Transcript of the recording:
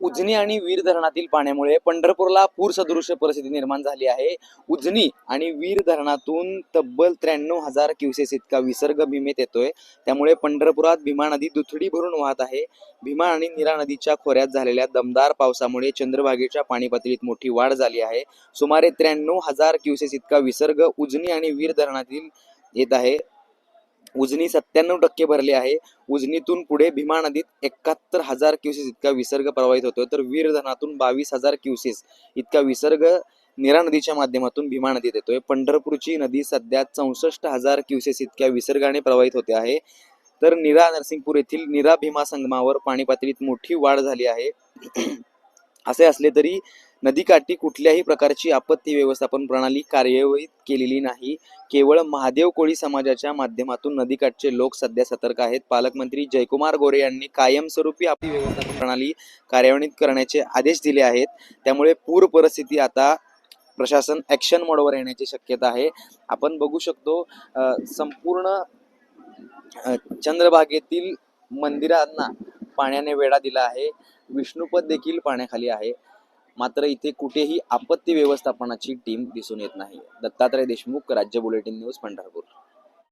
उजनी आणि वीर धरणातील पाण्यामुळे पंढरपूरला पूर सदृश्य परिस्थिती निर्माण झाली आहे. उजनी आणि वीर धरणातून तब्बल त्र्याण्णव हजार क्युसेस इतका विसर्ग भीमेत येतोय. त्यामुळे पंढरपुरात भीमा नदी दुथडी भरून वाहत आहे. भीमा आणि नीरा नदीच्या खोऱ्यात झालेल्या दमदार पावसामुळे चंद्रभागेच्या पाणी पातळीत मोठी वाढ झाली आहे. सुमारे त्र्याण्णव हजार क्युसेस इतका विसर्ग उजनी आणि वीर धरणातील येत आहे. उजनी सत्त्याण्णव टक्के भरले आहे. उजनीतून पुढे भीमा नदीत एकाहत्तर हजार क्युसेस इतका विसर्ग प्रवाहित होतो तर वीर धरणातून बावीस हजार क्युसेस इतका विसर्ग निरा नदीच्या माध्यमातून भीमा नदीत येतोय. पंढरपूरची नदी सध्या चौसष्ट हजार क्युसेस इतक्या विसर्गाने प्रवाहित होते आहे. तर निरा नरसिंगपूर येथील निरा भीमा संगमावर पाणी पातळीत मोठी वाढ झाली आहे. असे असले तरी नदीकाठी कुठल्याही प्रकारची आपत्ती व्यवस्थापन प्रणाली कार्यान्वित केलेली नाही. केवळ महादेव कोळी समाजाच्या माध्यमातून नदीकाठचे लोक सध्या सतर्क आहेत. पालकमंत्री जयकुमार गोरे यांनी कायमस्वरूपी आपली व्यवस्थापन प्रणाली कार्यान्वित करण्याचे आदेश दिले आहेत. त्यामुळे पूर परिस्थिती आता प्रशासन ॲक्शन मोडवर येण्याची शक्यता आहे. आपण बघू शकतो संपूर्ण चंद्रभागेतील मंदिरांना पाण्याने वेढा दिला आहे. विष्णुपद देखील पाण्याखाली आहे. मात्र इथे कुठेही आपत्ती व्यवस्थापनाची टीम दिसून येत नाही. दत्तात्रय देशमुख राज्य बुलेटिन न्यूज पंढरपूर.